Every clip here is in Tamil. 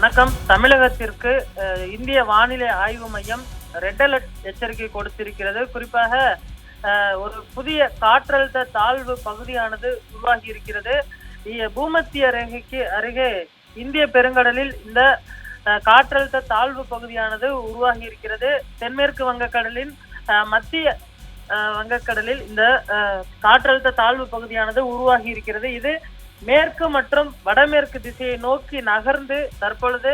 வணக்கம். தமிழகத்திற்கு இந்திய வானிலை ஆய்வு மையம் ரெட் அலர்ட் எச்சரிக்கை கொடுத்திருக்கிறது. குறிப்பாக ஒரு புதிய காற்றழுத்த தாழ்வு பகுதியானது உருவாகி இருக்கிறது. பூமத்திய ரேகைக்கு அருகே இந்திய பெருங்கடலில் இந்த காற்றழுத்த தாழ்வு பகுதியானது உருவாகி இருக்கிறது. தென்மேற்கு வங்கக்கடலின் மத்திய வங்கக்கடலில் இந்த காற்றழுத்த தாழ்வு பகுதியானது உருவாகி இருக்கிறது. இது மேற்கு மற்றும் வடமேற்கு திசையை நோக்கி நகர்ந்து தற்பொழுது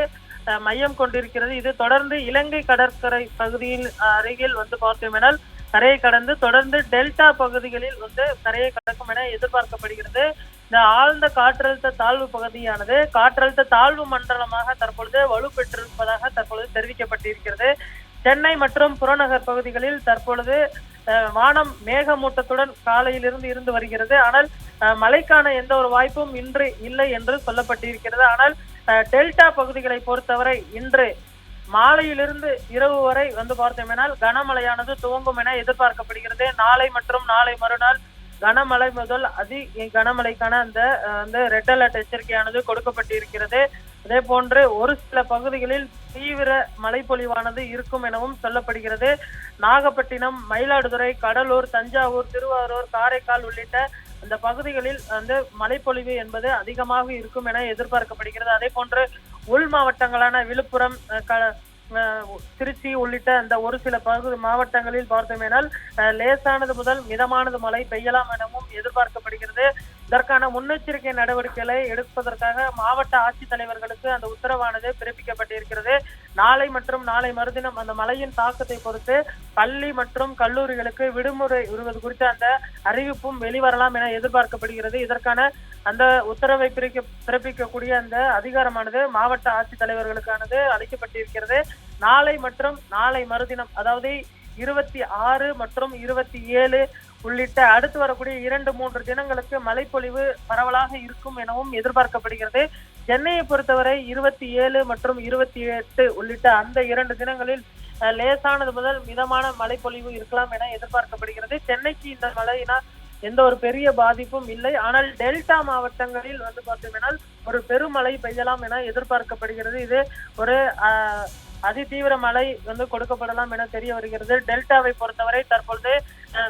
மையம் கொண்டிருக்கிறது. இது தொடர்ந்து இலங்கை கடற்கரை பகுதியில் அருகில் வந்து பார்த்தோமெனால் கரையை கடந்து தொடர்ந்து டெல்டா பகுதிகளில் வந்து கரையை கடக்கும் என எதிர்பார்க்கப்படுகிறது. இந்த ஆழ்ந்த காற்றழுத்த தாழ்வு பகுதியானது காற்றழுத்த தாழ்வு மண்டலமாக தற்பொழுது வலுப்பெற்றிருப்பதாக தற்பொழுது தெரிவிக்கப்பட்டிருக்கிறது. சென்னை மற்றும் புறநகர் பகுதிகளில் தற்பொழுது வானம் மேகமூட்டத்துடன் காலையிலிருந்து இருந்து வருகிறது. ஆனால் அஹ், மழைக்கான எந்த ஒரு வாய்ப்பும் இன்று இல்லை என்று சொல்லப்பட்டிருக்கிறது. ஆனால் அஹ், டெல்டா பகுதிகளை பொறுத்தவரை இன்று மாலையிலிருந்து இரவு வரை வந்து பார்த்தோம்னால் கனமழையானது துவங்கும் என எதிர்பார்க்கப்படுகிறது. நாளை மற்றும் நாளை மறுநாள் கனமழை முதல் அதி கனமழைக்கான அந்த வந்து ரெட் அலர்ட் எச்சரிக்கையானது கொடுக்கப்பட்டிருக்கிறது. அதே போன்று ஒரு சில பகுதிகளில் தீவிர மழைப்பொழிவானது இருக்கும் எனவும் சொல்லப்படுகிறது. நாகப்பட்டினம் மயிலாடுதுறை கடலூர் தஞ்சாவூர் திருவாரூர் காரைக்கால் உள்ளிட்ட அந்த பகுதிகளில் வந்து மழைப்பொழிவு என்பது அதிகமாக இருக்கும் என எதிர்பார்க்கப்படுகிறது. அதே போன்று உள் மாவட்டங்களான விழுப்புரம் க- திருச்சி உள்ளிட்ட அந்த ஒரு சில பகுதி மாவட்டங்களில் பார்த்தோமேனால் லேசானது முதல் மிதமானது மழை பெய்யலாம் எனவும் எதிர்பார்க்கப்படுகிறது. இதற்கான முன்னெச்சரிக்கை நடவடிக்கைகளை எடுப்பதற்காக மாவட்ட ஆட்சித்தலைவர்களுக்கு அந்த உத்தரவானது பிறப்பிக்கப்பட்டிருக்கிறது. நாளை மற்றும் நாளை மறுதினம் அந்த மழையின் தாக்கத்தை பொறுத்து பள்ளி மற்றும் கல்லூரிகளுக்கு விடுமுறை விடுவது குறித்த அந்த அறிவிப்பும் வெளிவரலாம் என எதிர்பார்க்கப்படுகிறது. இதற்கான அந்த உத்தரவை பிறக்க பிறப்பிக்கக்கூடிய அந்த அதிகாரமானது மாவட்ட ஆட்சித்தலைவர்களுக்கானது அளிக்கப்பட்டிருக்கிறது. நாளை மற்றும் நாளை மறுதினம் அதாவது இருபத்தி ஆறு மற்றும் இருபத்தி ஏழு உள்ளிட்ட அடுத்து வரக்கூடிய இரண்டு மூன்று தினங்களுக்கு மழைப்பொழிவு பரவலாக இருக்கும் எனவும் எதிர்பார்க்கப்படுகிறது. சென்னையை பொறுத்தவரை இருபத்தி ஏழு மற்றும் இருபத்தி எட்டு உள்ளிட்ட அந்த இரண்டு தினங்களில் லேசானது முதல் மிதமான மழைப்பொழிவு இருக்கலாம் என எதிர்பார்க்கப்படுகிறது. சென்னைக்கு இந்த மழையினால் எந்த ஒரு பெரிய பாதிப்பும் இல்லை. ஆனால் டெல்டா மாவட்டங்களில் வந்து பார்த்தீங்கன்னா ஒரு பெருமழை பெய்யலாம் என எதிர்பார்க்கப்படுகிறது. இது ஒரு அஹ், அதிதீவிர மழை வந்து கொடுக்கப்படலாம் என தெரிய வருகிறது. டெல்டாவை பொறுத்தவரை தற்பொழுது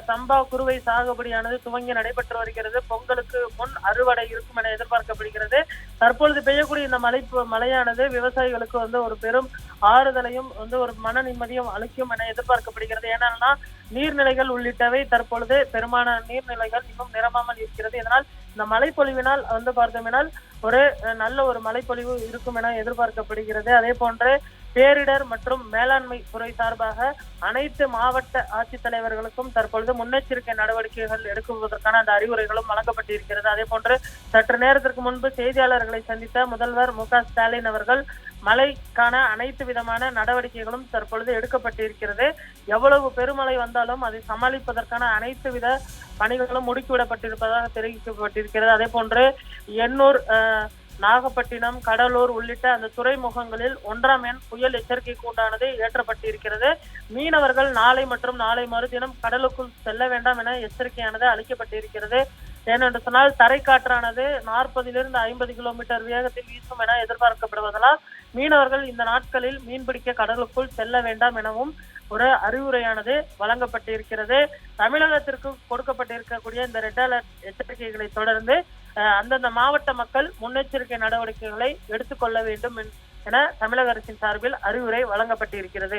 சம்பா குறுவை சாகுபடியானது துவங்கி நடைபெற்று வருகிறது. பொங்கலுக்கு முன் அறுவடை இருக்கும் என எதிர்பார்க்கப்படுகிறது. தற்பொழுது பெய்யக்கூடிய இந்த மழை மழையானது விவசாயிகளுக்கு வந்து ஒரு பெரும் ஆறுதலையும் வந்து ஒரு மன நிம்மதியும் அளிக்கும் என எதிர்பார்க்கப்படுகிறது. ஏன்னா நீர்நிலைகள் உள்ளிட்டவை தற்பொழுது பெரும்பாலான நீர்நிலைகள் இன்னும் நிரம்பாமல் இருக்கிறது. இதனால் இந்த மழைப்பொழிவினால் வந்து பார்த்தோம்னால் ஒரு நல்ல ஒரு மழைப்பொழிவு இருக்கும் என எதிர்பார்க்கப்படுகிறது. அதே போன்று பேரிடர் மற்றும் மேலாண்மை துறை சார்பாக அனைத்து மாவட்ட ஆட்சித்தலைவர்களுக்கும் தற்பொழுது முன்னெச்சரிக்கை நடவடிக்கைகள் எடுக்குவதற்கான அந்த அறிவுரைகளும் வழங்கப்பட்டிருக்கிறது. அதே போன்று சற்று நேரத்திற்கு முன்பு செய்தியாளர்களை சந்தித்த முதல்வர் மு ஸ்டாலின் அவர்கள் மழைக்கான அனைத்து விதமான நடவடிக்கைகளும் தற்பொழுது எடுக்கப்பட்டிருக்கிறது. எவ்வளவு பெருமழை வந்தாலும் அதை சமாளிப்பதற்கான அனைத்து வித பணிகளும் முடுக்கிவிடப்பட்டிருப்பதாக தெரிவிக்கப்பட்டிருக்கிறது. அதே போன்று எண்ணூர் நாகப்பட்டினம் கடலூர் உள்ளிட்ட அந்த துறைமுகங்களில் ஒன்றாம் எண் புயல் எச்சரிக்கைக்கு உண்டானது ஏற்றப்பட்டிருக்கிறது. மீனவர்கள் நாளை மற்றும் நாளை மறுதினம் கடலுக்குள் செல்ல வேண்டாம் என எச்சரிக்கையானது அளிக்கப்பட்டிருக்கிறது. ஏனென்று சொன்னால் தரைக்காற்றானது நாற்பதிலிருந்து ஐம்பது கிலோமீட்டர் வேகத்தில் வீசும் என எதிர்பார்க்கப்படுவதால் மீனவர்கள் இந்த நாட்களில் மீன்பிடிக்க கடலுக்குள் செல்ல வேண்டாம் எனவும் ஒரு அறிவுரையானது வழங்கப்பட்டிருக்கிறது. தமிழகத்திற்கு கொடுக்கப்பட்டிருக்கக்கூடிய இந்த ரெட் அலர்ட் எச்சரிக்கைகளை தொடர்ந்து அந்தந்த மாவட்ட மக்கள் முன்னெச்சரிக்கை நடவடிக்கைகளை எடுத்துக்கொள்ள வேண்டும் என தமிழக அரசின் சார்பில் அறிவுரை வழங்கப்பட்டிருக்கிறது.